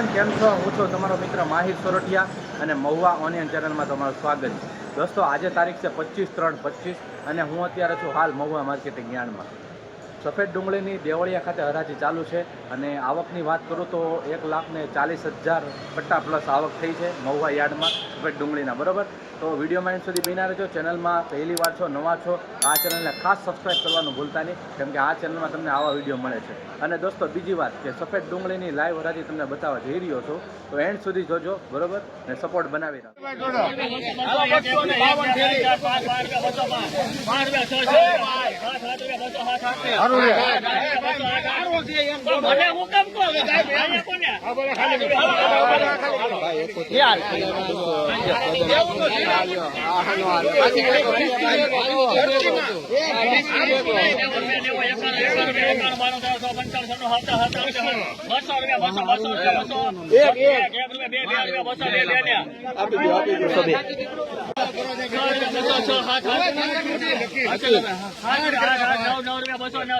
Everyone કેમ છો? હું છું તમારો મિત્ર માહિર સોરઠિયા અને મહુવા ઓનિયન ચેનલમાં તમારું સ્વાગત છે. દોસ્તો, આજે તારીખ છે પચીસ ત્રણ પચીસ અને હું અત્યારે છું હાલ મહુવા માર્કેટિંગ યાર્ડમાં. સફેદ ડુંગળીની દેવળિયા ખાતે હરાજી ચાલુ છે અને આવકની વાત કરું તો એક લાખ ને ચાલીસ હજાર પટ્ટા પ્લસ આવક થઈ છે મહુવા યાર્ડમાં સફેદ ડુંગળીના, બરોબર? તો વિડીયોમાં એન્ડ સુધી બિના રહેજો. ચેનલમાં પહેલી વાર છો, નવા છો, આ ચેનલને ખાસ સબસ્ક્રાઈબ કરવાનું ભૂલતા નહીં, કેમ કે આ ચેનલમાં તમને આવા વીડિયો મળે છે. અને દોસ્તો, બીજી વાત કે સફેદ ડુંગળીની લાઈવ હરાજી તમને બતાવવા જઈ રહ્યો છું, તો એન્ડ સુધી જોજો, બરોબર? ને સપોર્ટ બનાવી રાખો. એકસો નેવું બસો નવ રૂપિયા બસો માં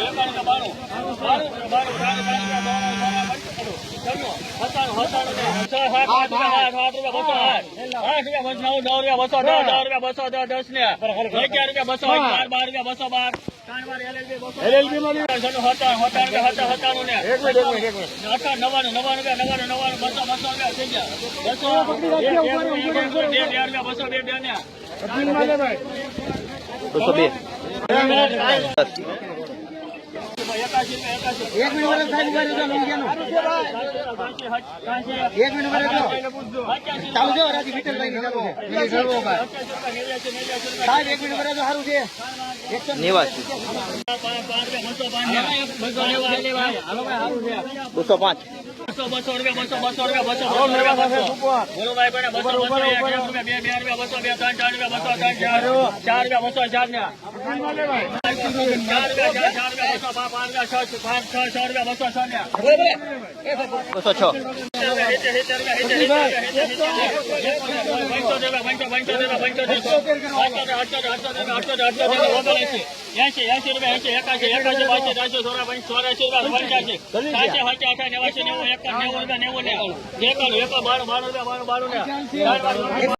એક મિનિટ નવાણું નવાણું નવાણું નવાણું બસો બસો રૂપિયા થઈ ગયા બસો બે રૂપિયા બસો બે બે માં બસો બે એક મિનિટ વરસ સાહેબ ઊભા રહેજો લંગિયાનો એક મિનિટ વરસ ચાલુ છે હરાજી વિઠ્ઠલભાઈ ચાલુ છે. સાહેબ એક મિનિટ વરસ સારું છે. બસો પાંચ. બસો બસો રૂપિયા બસો બસો રૂપિયા બસો બસો બોલો ભાઈ બને બસો બસો એક રૂપિયા બે બે રૂપિયા બસો બે ત્રણ ચાર રૂપિયા બસો ત્રણ ચાર ચાર રૂપિયા બસો ચાર ને ચાર રૂપિયા ચાર ચાર રૂપિયા બસો પાંચ પાંચ રૂપિયા છ પાંચ છ છ રૂપિયા બસો છ ને બસો છ બાર બાણું બાણું